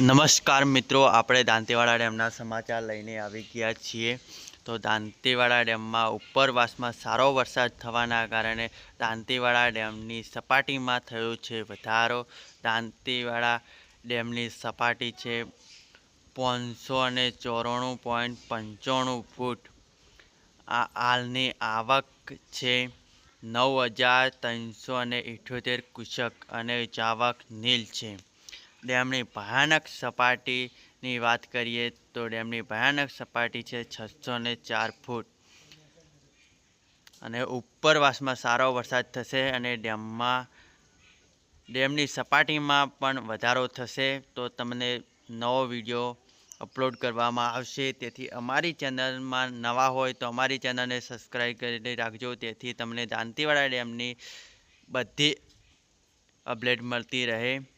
નમસ્કાર મિત્રો, આપણે દાંતીવાડા ડેમના સમાચાર લઈને આવી ગયા છીએ. તો દાંતીવાડા ડેમમાં ઉપરવાસમાં સારો વરસાદ થવાના કારણે દાંતીવાડા ડેમની સપાટીમાં થયો છે વધારો. દાંતીવાડા ડેમની સપાટી છે પાંચસો અને ચોરાણું પોઈન્ટ પંચાણું ફૂટ. આ હાલની આવક છે નવ હજાર ત્રણસો અને ઇઠ્યોતેર કુશક અને ચાવક નીલ છે. ડેમની ભયાનક સપાટીની વાત કરીએ તો ડેમની ભયાનક સપાટી છે છસો ને ચાર ફૂટ. અને ઉપરવાસમાં સારો વરસાદ થશે અને ડેમમાં, ડેમની સપાટીમાં પણ વધારો થશે. તો તમને નવો વીડિયો અપલોડ કરવામાં આવશે. તેથી અમારી ચેનલમાં નવા હોય તો અમારી ચેનલને સબસ્ક્રાઈબ કરી રાખજો. તેથી તમને દાંતીવાડા ડેમની બધી અપડેટ મળતી રહે.